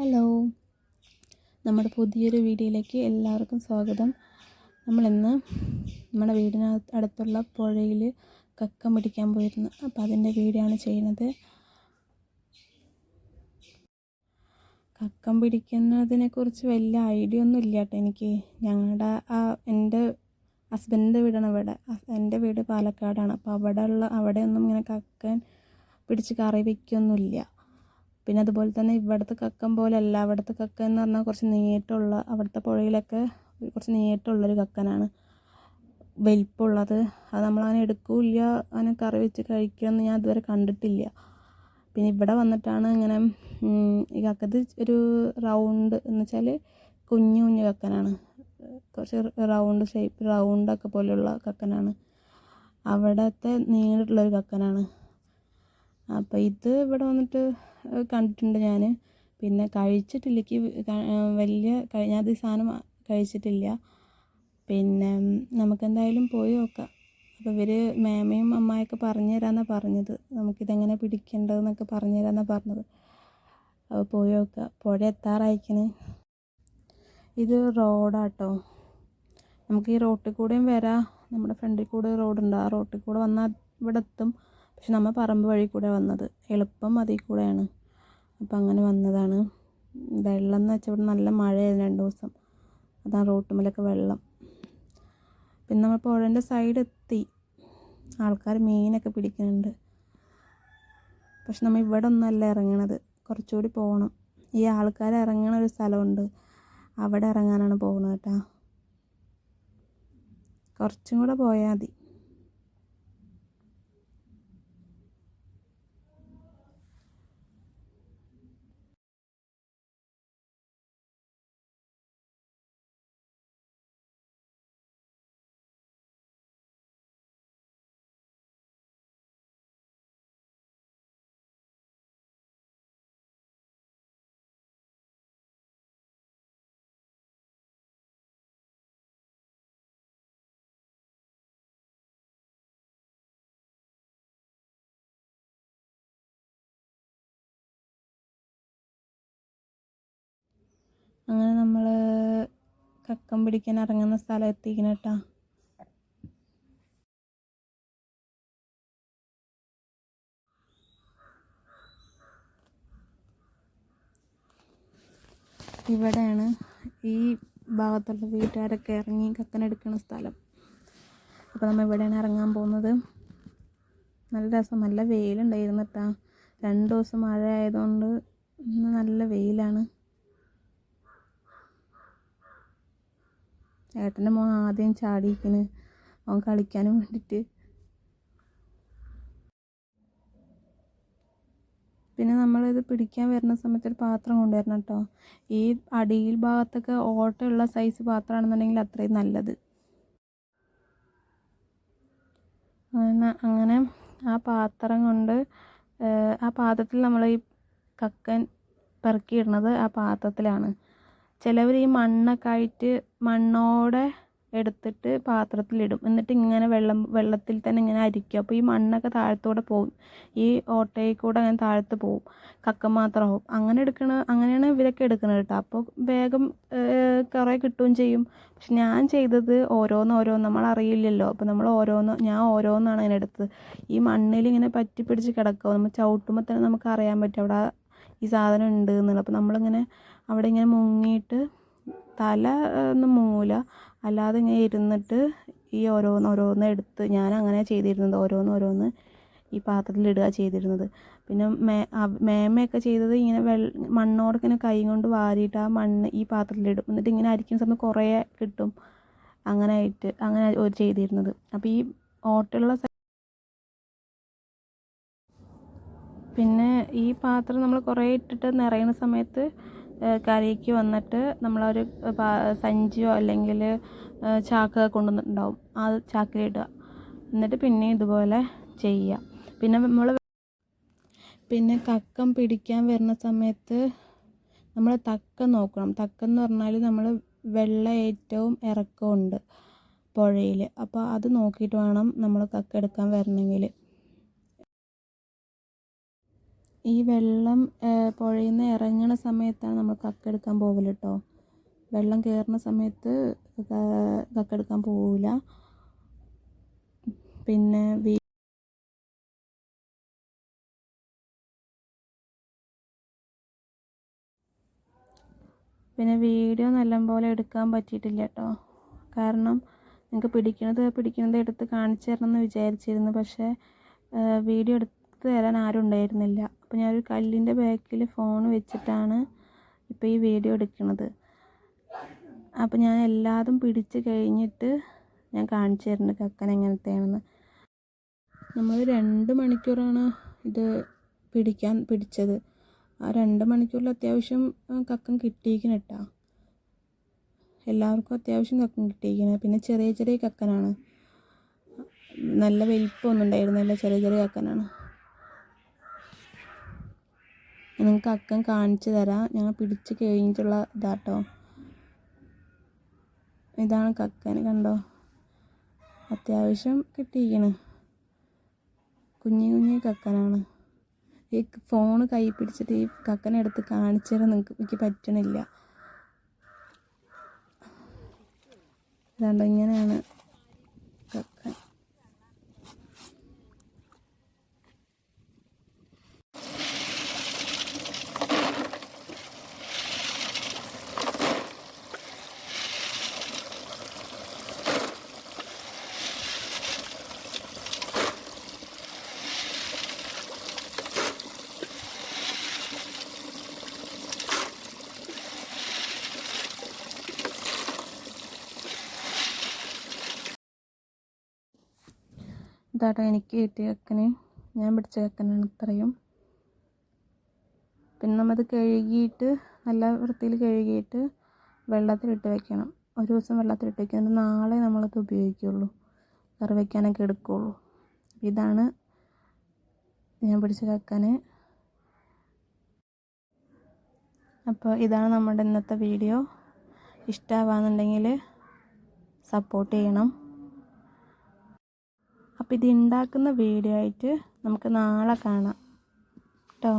Hello. നമ്മുടെ പുതിയൊരു വീഡിയോയിലേക്ക് എല്ലാവർക്കും സ്വാഗതം. നമ്മളിന്ന് നമ്മുടെ വീടിന അടുത്തുള്ള പുഴയിൽ കക്കം പിടിക്കാൻ പോയിരുന്നു. അപ്പോൾ അതിന്റെ വീഡിയോ ആണ് ചെയ്യുന്നത്. കക്കം പിടിക്കുന്നതിനെക്കുറിച്ച് വലിയ ഐഡിയ ഒന്നും ഇല്ല കേട്ടോ എനിക്ക്. ഞങ്ങളുടെ ആ എന്റെ ഹസ്ബൻഡിന്റെ വീടാണ് ഇവിടെ. എന്റെ വീട് പാലക്കാടാണ്. അപ്പോൾ അവിടെ ഉള്ള അവിടെയൊന്നും ഇങ്ങനെ കക്കൻ പിടിച്ച് കറി വയ്ക്കൊന്നുമില്ല. പിന്നെ അതുപോലെ തന്നെ ഇവിടുത്തെ കക്കൻ പോലെയല്ല. അവിടുത്തെ കക്ക എന്ന് പറഞ്ഞാൽ കുറച്ച് നീട്ടമുള്ള അവിടുത്തെ പുഴയിലൊക്കെ കുറച്ച് നീട്ടമുള്ളൊരു കക്കനാണ്. വലിപ്പമുള്ളത്. അത് നമ്മളങ്ങനെ എടുക്കില്ല. അങ്ങനെ കറി വെച്ച് കഴിക്കുമെന്ന് ഞാൻ ഇതുവരെ കണ്ടിട്ടില്ല. പിന്നെ ഇവിടെ വന്നിട്ടാണ് ഇങ്ങനെ ഈ കക്കത് ഒരു റൗണ്ട് എന്ന് വെച്ചാൽ കുഞ്ഞു കുഞ്ഞു കക്കനാണ്. കുറച്ച് റൗണ്ട് ഷേപ്പ് റൗണ്ടൊക്കെ പോലെയുള്ള കക്കനാണ്. അവിടുത്തെ നീണ്ടിട്ടുള്ളൊരു കക്കനാണ്. അപ്പോൾ ഇത് ഇവിടെ വന്നിട്ട് കണ്ടിട്ടുണ്ട് ഞാൻ പിന്നെ കഴിച്ചിട്ടില്ല. എനിക്ക് വലിയ ഈ സാധനം കഴിച്ചിട്ടില്ല. പിന്നെ നമുക്കെന്തായാലും പോയി നോക്കാം. അപ്പോൾ ഇവർ മേമയും അമ്മായൊക്കെ പറഞ്ഞു തരാമെന്നാണ് പറഞ്ഞത്. നമുക്കിതെങ്ങനെ പിടിക്കേണ്ടതെന്നൊക്കെ പറഞ്ഞു തരാമെന്നാണ് പറഞ്ഞത്. അപ്പോൾ പോയി നോക്കുക പുഴ എത്താറായിക്കണ്. ഇത് റോഡാട്ടോ. നമുക്ക് ഈ റോട്ടിൽ കൂടെയും വരാം. നമ്മുടെ ഫ്രണ്ടിൽ കൂടെ റോഡുണ്ട്. ആ റോട്ടിൽ കൂടെ വന്നാൽ ഇവിടെ എത്തും പക്ഷെ നമ്മൾ പറമ്പ് വഴി കൂടെ വന്നത്. എളുപ്പം അതിൽ കൂടെയാണ്. അപ്പം അങ്ങനെ വന്നതാണ്. വെള്ളം എന്ന് വെച്ചാൽ ഇവിടെ നല്ല മഴയായിരുന്നു രണ്ട് ദിവസം. അതാണ് റോട്ടുമ്മലൊക്കെ വെള്ളം. പിന്നെ നമ്മൾ പുഴേന്റെ സൈഡ് എത്തി. ആൾക്കാർ മീനൊക്കെ പിടിക്കുന്നുണ്ട്. പക്ഷെ നമ്മൾ ഇവിടെ ഒന്നല്ല ഇറങ്ങണത്. കുറച്ചുകൂടി പോകണം. ഈ ആൾക്കാർ ഇറങ്ങണ ഒരു സ്ഥലമുണ്ട്. അവിടെ ഇറങ്ങാനാണ് പോകുന്നത് കേട്ടോ. കുറച്ചും കൂടെ പോയാൽ മതി. അങ്ങനെ നമ്മൾ കക്കം പിടിക്കാൻ ഇറങ്ങുന്ന സ്ഥലം എത്തിക്കണം കേട്ടോ ഇവിടെയാണ് ഈ ഭാഗത്തുള്ള വീട്ടുകാരൊക്കെ ഇറങ്ങി കക്കനെടുക്കുന്ന സ്ഥലം. അപ്പോൾ നമ്മൾ ഇവിടെയാണ് ഇറങ്ങാൻ പോകുന്നത്. നല്ല രസം നല്ല വെയിലുണ്ടായിരുന്നു കേട്ടോ രണ്ട് ദിവസം മഴ ആയതുകൊണ്ട് ഇന്ന് നല്ല വെയിലാണ്. ഏട്ടന്റെ മോൻ ആദ്യം ചാടിയിരിക്കണ്. അവൻ കളിക്കാനും വേണ്ടിയിട്ട്. പിന്നെ നമ്മളിത് പിടിക്കാൻ വരുന്ന സമയത്ത് ഒരു പാത്രം കൊണ്ടുവരണം കേട്ടോ. ഈ അടിയിൽ ഭാഗത്തൊക്കെ ഓട്ടമുള്ള സൈസ് പാത്രമാണെന്നുണ്ടെങ്കിൽ അത്രയും നല്ലത്. അങ്ങനെ ആ പാത്രം കൊണ്ട് ആ പാത്രത്തിൽ നമ്മൾ ഈ കക്കൻ പെറുക്കിയിടുന്നത് ആ പാത്രത്തിലാണ്. ചിലവർ ഈ മണ്ണൊക്കെ ആയിട്ട് മണ്ണോടെ എടുത്തിട്ട് പാത്രത്തിലിടും. എന്നിട്ട് ഇങ്ങനെ വെള്ളം വെള്ളത്തിൽ തന്നെ ഇങ്ങനെ അരിക്കും. അപ്പോൾ ഈ മണ്ണൊക്കെ താഴത്തൂടെ പോകും ഈ ഓട്ടയിൽ കൂടെ അങ്ങനെ താഴത്ത് പോകും കക്ക മാത്രമാവും അങ്ങനെ എടുക്കണ അങ്ങനെയാണ് ഇവരൊക്കെ എടുക്കുന്നത് കേട്ടോ. അപ്പോൾ വേഗം കുറേ കിട്ടുകയും ചെയ്യും. പക്ഷെ ഞാൻ ചെയ്തത് ഓരോന്ന് ഓരോന്ന്. നമ്മൾ അറിയില്ലല്ലോ അപ്പോൾ നമ്മൾ ഓരോന്ന് ഞാൻ ഓരോന്നാണ് അങ്ങനെ ഈ മണ്ണിൽ ഇങ്ങനെ പറ്റി പിടിച്ച് കിടക്കുക നമ്മൾ ചവിട്ടുമ്പോൾ തന്നെ നമുക്ക് അറിയാൻ പറ്റും. അവിടെ ഈ സാധനം ഉണ്ട് എന്നുള്ളത്. അപ്പോൾ നമ്മളിങ്ങനെ അവിടെ ഇങ്ങനെ മുങ്ങിയിട്ട് തല ഒന്നും മുങ്ങൂല അല്ലാതെ ഇങ്ങനെ ഇരുന്നിട്ട് ഈ ഓരോന്ന് ഓരോന്ന് എടുത്ത് ഞാൻ അങ്ങനെ ചെയ്തിരുന്നത്. ഓരോന്ന് ഓരോന്ന് ഈ പാത്രത്തിലിടുക ചെയ്തിരുന്നത്. പിന്നെ മേ മേമയൊക്കെ ചെയ്തത് ഇങ്ങനെ വെള്ള മണ്ണോട് ഇങ്ങനെ കൈ കൊണ്ട് വാരിയിട്ട് ആ മണ്ണ് ഈ പാത്രത്തിലിടും എന്നിട്ട് ഇങ്ങനെ അരിക്കുന്ന സമയത്ത് കുറേ കിട്ടും. അങ്ങനെ ആയിട്ട് അങ്ങനെ ഒരു ചെയ്തിരുന്നത്. അപ്പോൾ ഈ ഓട്ടുള്ള പിന്നെ ഈ പാത്രം നമ്മൾ കുറേ ഇട്ടിട്ട് നിറയുന്ന സമയത്ത് കരയ്ക്ക് വന്നിട്ട് നമ്മളൊരു സഞ്ചിയോ അല്ലെങ്കിൽ ചാക്ക് കൊണ്ടുവന്നിട്ടുണ്ടാവും. ആ ചാക്കിലിടുക എന്നിട്ട് പിന്നെ ഇതുപോലെ ചെയ്യുക. പിന്നെ നമ്മൾ പിന്നെ കക്കം പിടിക്കാൻ വരുന്ന സമയത്ത് നമ്മൾ തക്കം നോക്കണം. തക്കം എന്ന് പറഞ്ഞാൽ നമ്മൾ വെള്ള ഏറ്റവും ഇറക്കമുണ്ട് പുഴയിൽ അപ്പോൾ അത് നോക്കിയിട്ട് വേണം നമ്മൾ കക്ക എടുക്കാൻ വരണമെങ്കിൽ ഈ വെള്ളം പുഴയിൽ നിന്ന് ഇറങ്ങണ സമയത്താണ് നമ്മൾ കക്കെടുക്കാൻ പോകൽ കേട്ടോ വെള്ളം കയറുന്ന സമയത്ത് കക്കെടുക്കാൻ പോവില്ല പിന്നെ വീ പിന്നെ വീഡിയോ നല്ലപോലെ എടുക്കാൻ പറ്റിയിട്ടില്ല കേട്ടോ കാരണം നിങ്ങൾക്ക് പിടിക്കണത് പിടിക്കണത് എടുത്ത് കാണിച്ചു തരണം എന്ന് വിചാരിച്ചിരുന്നു. പക്ഷേ വീഡിയോ എടുത്ത് തരാൻ ആരും ഉണ്ടായിരുന്നില്ല. അപ്പോൾ ഞാൻ ഒരു കല്ലിന്റെ ബാക്കിൽ ഫോൺ വെച്ചിട്ടാണ് ഇപ്പോൾ ഈ വീഡിയോ എടുക്കുന്നത് അപ്പോൾ ഞാൻ എല്ലാതും പിടിച്ച് കഴിഞ്ഞിട്ട് ഞാൻ കാണിച്ചു തരുന്നുണ്ട് കക്കൻ എങ്ങനത്തെയാണെന്ന്. നമ്മൾ രണ്ട് മണിക്കൂറാണ് ഇത് പിടിക്കാൻ പിടിച്ചത്. ആ രണ്ട് മണിക്കൂറിൽ അത്യാവശ്യം കക്കൻ കിട്ടിയിരിക്കണം കേട്ടോ. എല്ലാവർക്കും അത്യാവശ്യം കക്കൻ കിട്ടിയിരിക്കണം. പിന്നെ ചെറിയ ചെറിയ കക്കനാണ്. നല്ല വലിപ്പമൊന്നും ഉണ്ടായിരുന്നില്ല ചെറിയ ചെറിയ കക്കനാണ്. നിങ്ങൾക്ക് അക്കം കാണിച്ചു തരാം. ഞങ്ങൾ പിടിച്ച് കഴിഞ്ഞിട്ടുള്ള ഇതാട്ടോ. ഇതാണ് കക്കൻ കണ്ടോ? അത്യാവശ്യം കിട്ടിയിരിക്കണ്. കുഞ്ഞു കുഞ്ഞു കക്കനാണ്. ഈ ഫോൺ കൈ പിടിച്ചിട്ട് ഈ കക്കനെ എടുത്ത് കാണിച്ചു തരാൻ നിങ്ങൾക്ക് എനിക്ക് പറ്റണില്ല. ഇതാണ്ടോ ഇങ്ങനെയാണ് കക്കൻ. ഇതാട്ടോ എനിക്ക് കിട്ടിയ കക്കന്. ഞാൻ പിടിച്ച കക്കനാണ് ഇത്രയും. പിന്നെ നമ്മത് കഴുകിയിട്ട് നല്ല വൃത്തിയിൽ കഴുകിയിട്ട് വെള്ളത്തിലിട്ട് വെക്കണം. ഒരു ദിവസം വെള്ളത്തിലിട്ട് വെക്കണം. നാളെ നമ്മളത് ഉപയോഗിക്കുള്ളൂ. കറി വയ്ക്കാനൊക്കെ എടുക്കുകയുള്ളൂ ഇതാണ് ഞാൻ പിടിച്ച കക്കന്. അപ്പോൾ ഇതാണ് നമ്മുടെ ഇന്നത്തെ വീഡിയോ. ഇഷ്ടമാവാന്നുണ്ടെങ്കിൽ സപ്പോർട്ട് ചെയ്യണം. അപ്പോൾ ഇത് ഉണ്ടാക്കുന്ന വീഡിയോ ആയിട്ട് നമുക്ക് നാളെ കാണാം. കേട്ടോ